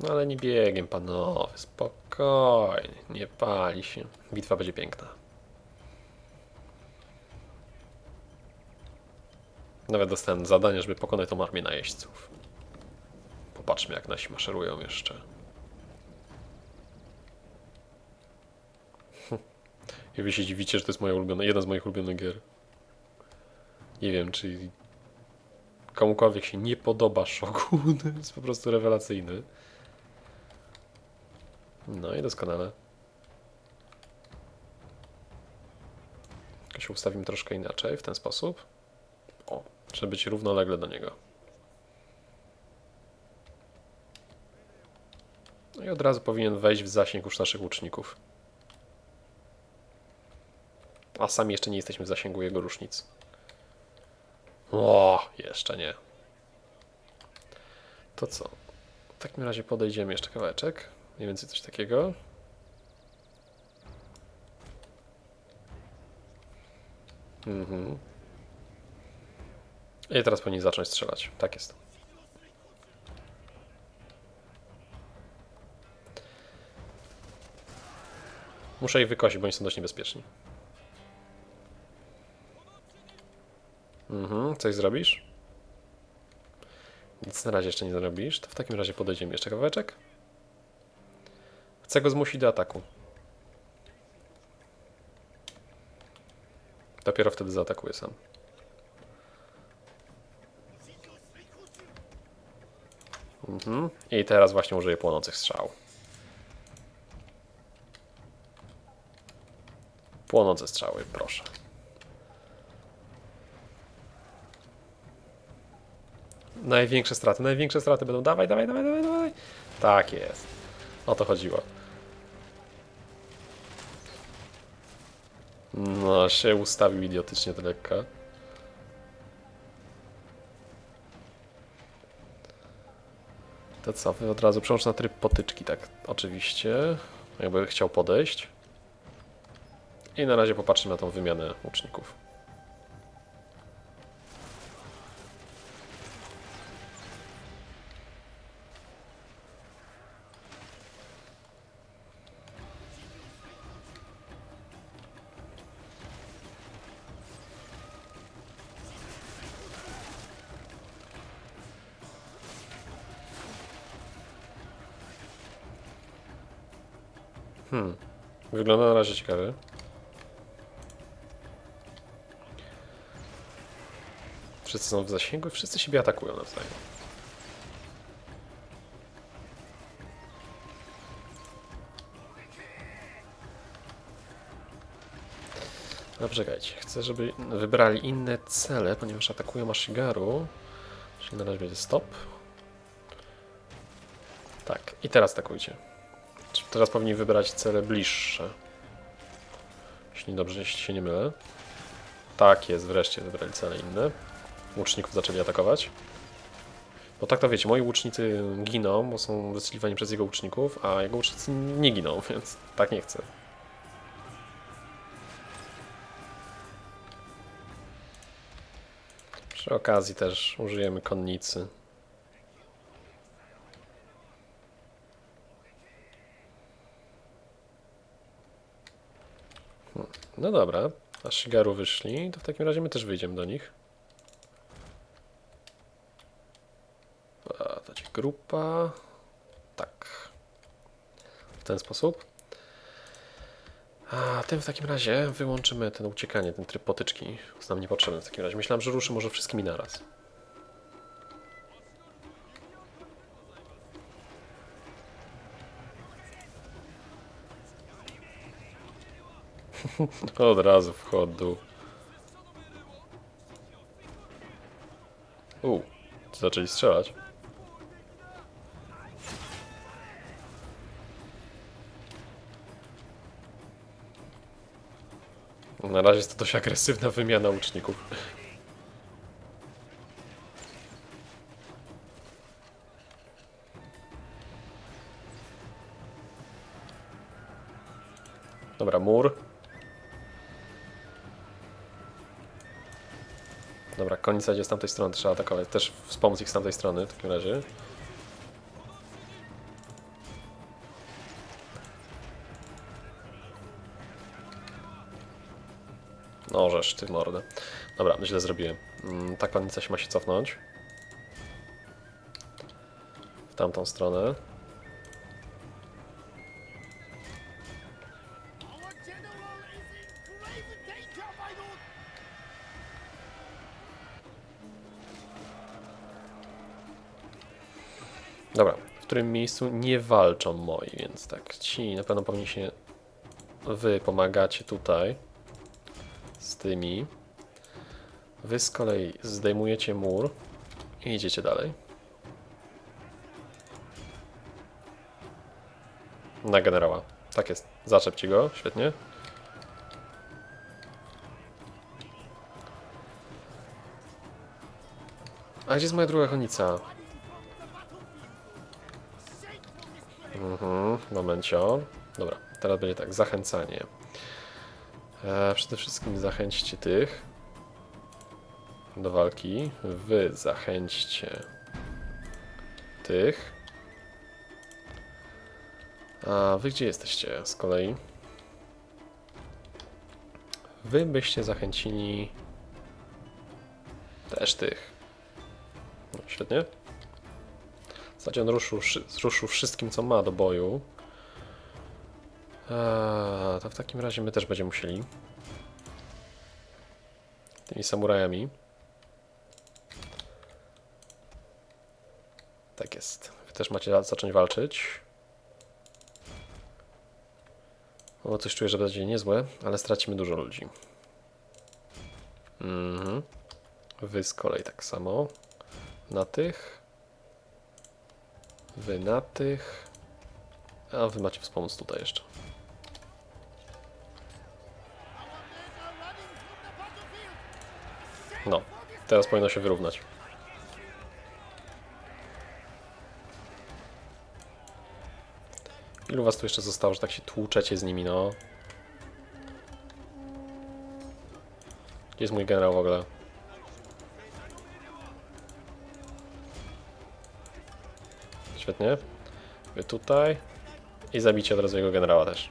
No ale nie biegiem, panowie, spokojnie, nie pali się. Bitwa będzie piękna. Nawet dostałem zadanie, żeby pokonać tą armię najeźdźców. Popatrzmy, jak nasi maszerują jeszcze. I wy się dziwicie, że to jest moja ulubiona, jedna z moich ulubionych gier. Nie wiem, czy komukolwiek się nie podoba Shogun. jest po prostu rewelacyjny. No i doskonale. Tylko się ustawimy troszkę inaczej, w ten sposób. O, żeby być równolegle do niego. No i od razu powinien wejść w zasięg już naszych łuczników. A sami jeszcze nie jesteśmy w zasięgu jego rusznic. O, jeszcze nie. To co? W takim razie podejdziemy jeszcze kawałeczek. Mniej więcej coś takiego. Mhm. I teraz powinni zacząć strzelać. Tak jest. Muszę ich wykosić, bo oni są dość niebezpieczni. Mhm, coś zrobisz? Nic na razie jeszcze nie zrobisz. To w takim razie podejdziemy jeszcze kawałeczek. Chcę go zmusić do ataku. Dopiero wtedy zaatakuję sam. Mhm. I teraz właśnie użyję płonących strzał. Płonące strzały, proszę. Największe straty, największe straty będą. Dawaj, dawaj, dawaj, dawaj, dawaj. Tak jest. O to chodziło. No, się ustawił idiotycznie to lekka. To co, wy od razu przełącz na tryb potyczki, tak, oczywiście. Jakby chciał podejść. I na razie popatrzymy na tą wymianę łuczników. Wygląda na razie ciekawie. Wszyscy są w zasięgu i wszyscy siebie atakują nawzajem. No czekajcie, chcę, żeby wybrali inne cele, ponieważ atakują Ashigaru. Czyli na razie będzie stop. Tak, i teraz atakujcie. Teraz powinni wybrać cele bliższe. Jeśli dobrze jeśli się nie mylę. Tak jest, wreszcie wybrali cele inne. Łuczników zaczęli atakować. Bo tak to wiecie, moi łucznicy giną, bo są wystrzeliwani przez jego łuczników, a jego łucznicy nie giną, więc tak nie chcę. Przy okazji też użyjemy konnicy. No dobra, a Shigaru wyszli, to w takim razie my też wyjdziemy do nich. A, to będzie grupa. Tak. W ten sposób. A tym w takim razie wyłączymy ten uciekanie, ten tryb potyczki. Jest nam niepotrzebny w takim razie. Myślałem, że ruszy może wszystkimi naraz. Od razu w chodu. U, zaczęli strzelać. Na razie jest to dość agresywna wymiana łuczników. Dobra, mur. na z tamtej strony trzeba atakować. Też wspomóc ich z tamtej strony w takim razie. No żeż, ty mordę. Dobra, źle zrobiłem. Mm, Ta konnica się ma się cofnąć. W tamtą stronę. Dobra, w którym miejscu nie walczą moi, więc tak, ci na pewno powinni się... Wy pomagacie tutaj z tymi. Wy z kolei zdejmujecie mur i idziecie dalej. Na generała. Tak jest. Zaczepcie go, świetnie. A gdzie jest moja druga konica? Mhm, momencio. Dobra, teraz będzie tak, zachęcanie. E, przede wszystkim zachęćcie tych do walki. Wy zachęćcie tych. A wy gdzie jesteście z kolei? Wy byście zachęcili też tych. No, świetnie. W zasadzie on ruszył, ruszył wszystkim, co ma do boju. Eee, to w takim razie my też będziemy musieli. Tymi samurajami. Tak jest. Wy też macie za- zacząć walczyć. O, coś czuję, że będzie niezłe, ale stracimy dużo ludzi. Mhm. Wy z kolei tak samo. Na tych. Wy na tych. A wy macie wspomóc tutaj jeszcze. No, teraz powinno się wyrównać. Ilu was tu jeszcze zostało, że tak się tłuczecie z nimi, no? Gdzie jest mój generał w ogóle? Świetnie. Wy tutaj. I zabicie od razu jego generała też.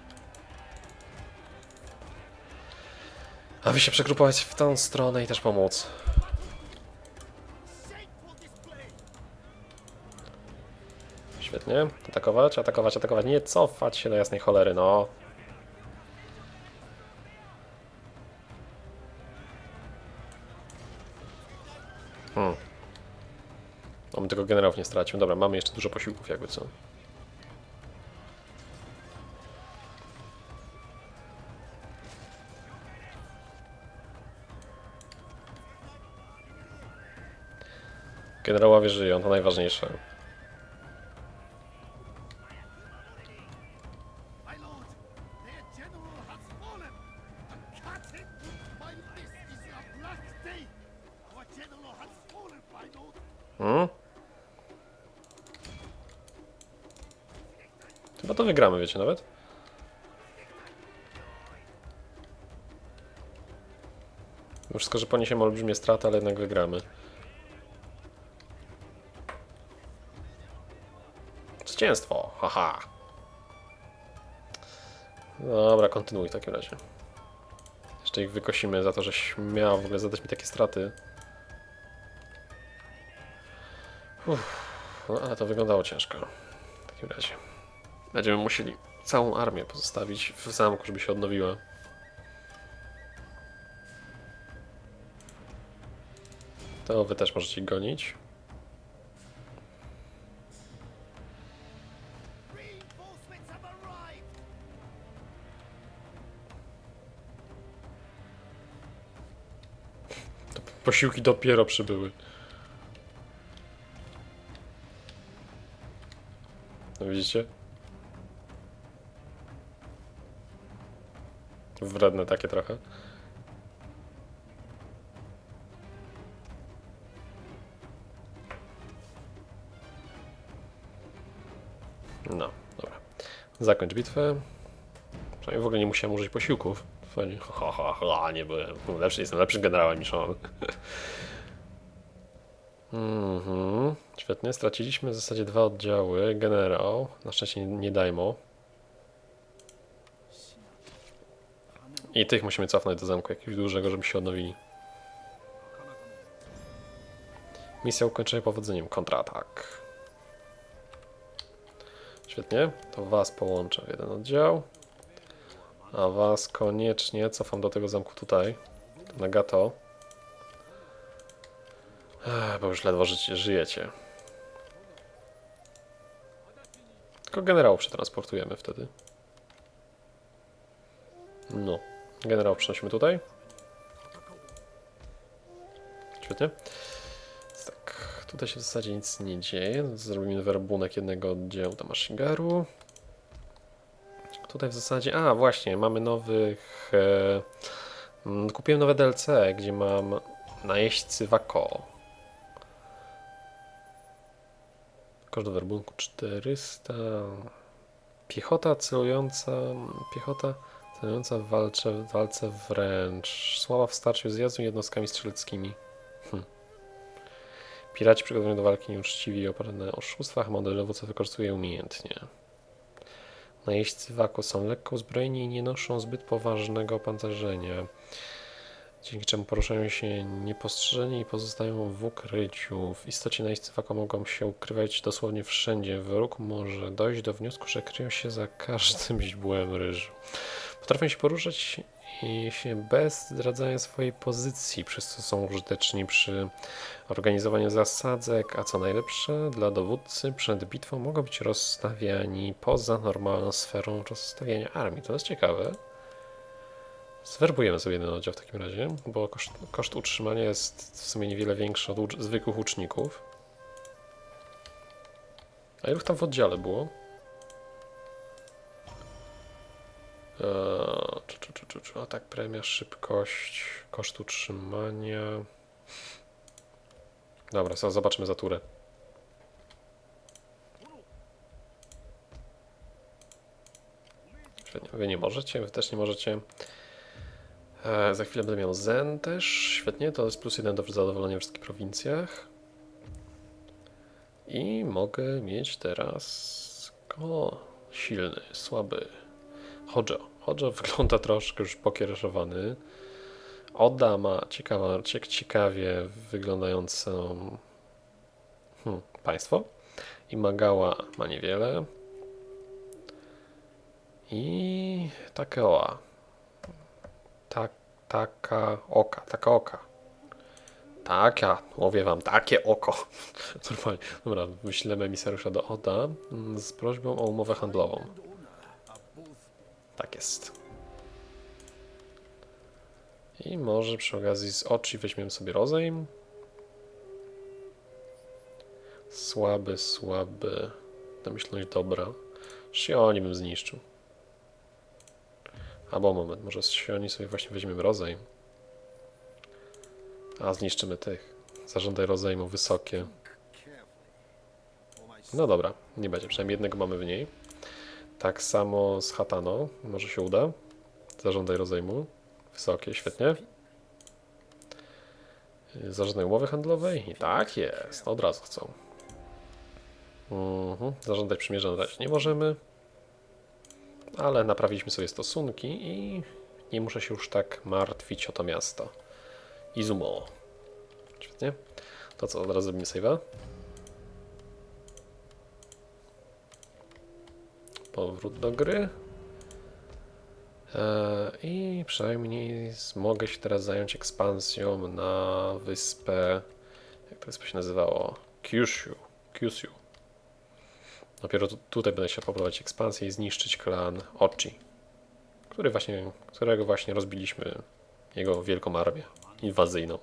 A wy się przegrupować w tą stronę i też pomóc. Świetnie. Atakować, atakować, atakować. Nie cofać się do jasnej cholery, no. On tylko generałów nie stracił. Dobra, mamy jeszcze dużo posiłków, jakby co. Generałowie żyją, to najważniejsze. Wygramy, wiecie nawet? Wszystko, że poniesiemy olbrzymie straty, ale jednak wygramy. Zwycięstwo, haha. Dobra, kontynuuj w takim razie. Jeszcze ich wykosimy za to, że śmiał w ogóle zadać mi takie straty. Uff, no ale to wyglądało ciężko. W takim razie. Będziemy musieli całą armię pozostawić w zamku, żeby się odnowiła. To wy też możecie gonić. Posiłki dopiero przybyły. No widzicie? Wredne takie trochę. No, dobra. Zakończ bitwę. Przynajmniej w ogóle nie musiałem użyć posiłków. Fajnie. Ha, ha, ha, nie byłem. Lepszy, jestem lepszym generałem niż on. Mhm. Świetnie. Straciliśmy w zasadzie dwa oddziały. Generał. Na szczęście nie, nie dajmo. I tych musimy cofnąć do zamku jakiegoś dużego, żeby się odnowili. Misja ukończenia powodzeniem. Kontratak. Świetnie. To was połączę w jeden oddział. A was koniecznie cofam do tego zamku tutaj. Na gato. Ech, bo już ledwo życie, żyjecie. Tylko generałów przetransportujemy wtedy. No. Generał przenosimy tutaj. Świetnie. Tak, tutaj się w zasadzie nic nie dzieje. Zrobimy werbunek jednego oddziału do Mashigaru. Tutaj w zasadzie, a właśnie, mamy nowych... E, mm, kupiłem nowe DLC, gdzie mam najeźdźcy Wako. Koszt werbunku 400. Piechota celująca, piechota celująca w walce, w walce wręcz. Słaba w starciu z jazdą jednostkami strzeleckimi. Hm. Piraci przygotowani do walki nieuczciwi i oparci na oszustwach modelowo, co wykorzystuje umiejętnie. Najeźdźcy Wako są lekko uzbrojeni i nie noszą zbyt poważnego opancerzenia, dzięki czemu poruszają się niepostrzeżeni i pozostają w ukryciu. W istocie najeźdźcy Wako mogą się ukrywać dosłownie wszędzie. Wróg może dojść do wniosku, że kryją się za każdym źdźbłem ryżu. Potrafią się poruszać i się bez zdradzania swojej pozycji, przez co są użyteczni przy organizowaniu zasadzek, a co najlepsze, dla dowódcy przed bitwą mogą być rozstawiani poza normalną sferą rozstawiania armii. To jest ciekawe. Zwerbujemy sobie jeden oddział w takim razie, bo koszt, koszt utrzymania jest w sumie niewiele większy od zwykłych łuczników. A ilu tam w oddziale było? Eee, czu, czu, czu, czu, czu. Atak, premia, szybkość, koszt utrzymania. Dobra, zobaczmy za turę. Wy nie możecie, wy też nie możecie. E, za chwilę będę miał Zen też. Świetnie, to jest plus jeden do zadowolenia w wszystkich prowincjach. I mogę mieć teraz. O, silny, słaby. Hodjo. Hodjo wygląda troszkę już pokiereszowany. Oda ma ciekawa, cie- ciekawie wyglądającą hmm, państwo. I Magała ma niewiele. I Takeoa. Tak, taka oka, taka oka. Taka, mówię wam, takie oko. Normalnie. Dobra, wyślemy emisariusza do Oda mm, z prośbą o umowę handlową. Tak jest. I może przy okazji z oczy weźmiemy sobie rozejm. Słaby, słaby. Domyślność dobra. Shioni bym zniszczył. Albo moment, może z Shioni sobie właśnie weźmiemy rozejm. A zniszczymy tych. Zażądaj rozejmu wysokie. No dobra, nie będzie. Przynajmniej jednego mamy w niej. Tak samo z Hatano. Może się uda. Zażądaj rozejmu. Wysokie, świetnie. Zażądaj umowy handlowej. I tak jest. Od razu chcą. Mhm. Zażądać przymierza na razie nie możemy. Ale naprawiliśmy sobie stosunki i nie muszę się już tak martwić o to miasto. Izumo. Świetnie. To co, od razu zrobimy save'a. Powrót do gry. E, I przynajmniej mogę się teraz zająć ekspansją na wyspę. Jak to wyspę się nazywało? Kyushu. Kyushu. Dopiero tu, tutaj będę się poprowadzić ekspansję i zniszczyć klan Ochi, który właśnie, którego właśnie rozbiliśmy jego wielką armię inwazyjną.